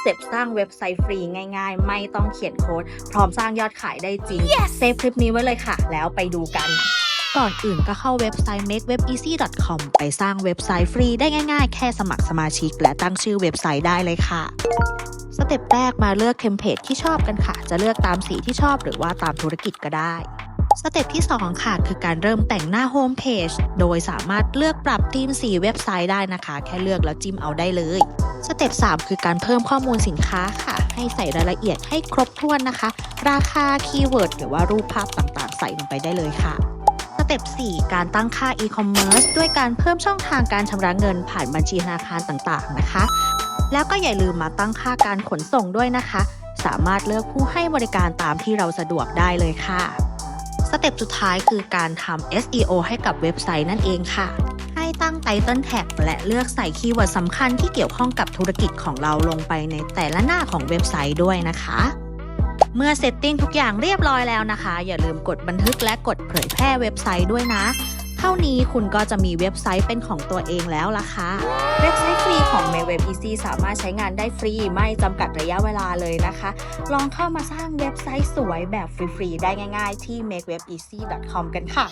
สเต็ปสร้างเว็บไซต์ฟรีง่ายๆ ไม่ต้องเขียนโค้ด พร้อมสร้างยอดขายได้จริงเซฟคลิปนี้ไว้เลยค่ะ แล้วไปดูกัน ก่อนอื่นก็เข้าเว็บไซต์ makewebeasy.com ไปสร้างเว็บไซต์ฟรีได้ง่ายๆ แค่สมัครสมาชิก และตั้งชื่อเว็บไซต์ได้เลยค่ะสเต็ปแรกมาเลือกเทมเพลตที่ชอบกันค่ะ จะเลือกตามสีที่ชอบหรือว่าตามธุรกิจก็ได้ สเต็ปที่ 2 ค่ะ คือการเริ่มแต่งหน้าโฮมเพจโดยสามารถเลือกปรับธีมสีเว็บไซต์ได้นะคะ แค่เลือกแล้วจิ้มเอาได้เลย สเต็ป3คือการเพิ่มข้อมูลสินค้าค่ะ ให้ใส่รายละเอียดให้ครบถ้วนนะคะ ราคาคีย์เวิร์ดหรือว่ารูปภาพต่างๆ ใส่ลงไปได้เลยค่ะสเต็ป 4 การตั้งค่า e-commerce ด้วยการเพิ่มช่องทางการชำระเงินผ่านบัญชีธนาคารต่างๆ นะคะ แล้วก็อย่าลืมมาตั้งค่าการขนส่งด้วยนะคะ สามารถเลือกผู้ให้บริการตามที่เราสะดวกได้เลยค่ะ สเต็ปสุดท้ายคือการทำ SEO ให้กับเว็บไซต์นั่นเองค่ะ ให้ตั้งไตเติลแท็กและเลือกใส่คีย์เวิร์ดสำคัญที่เกี่ยวข้องกับธุรกิจของเราลงไปในแต่ละหน้าของเว็บไซต์ด้วยนะคะ เมื่อเซตติ้งทุกอย่างเรียบร้อยแล้วนะคะ อย่าลืมกดบันทึกและกดเผยแพร่เว็บไซต์ด้วยนะ เท่านี้คุณก็จะมีเว็บไซต์เป็นของตัวเองแล้วล่ะค่ะ เว็บไซต์ฟรีของ m a y w e b Easy สามารถใช้งานได้ฟรีไม่จำกัดระยะเวลาเลยนะคะ ลองเข้ามาสร้างเว็บไซต์สวยแบบฟรีๆได้ง่ายๆ ที่ makewebeasy.com กันค่ะ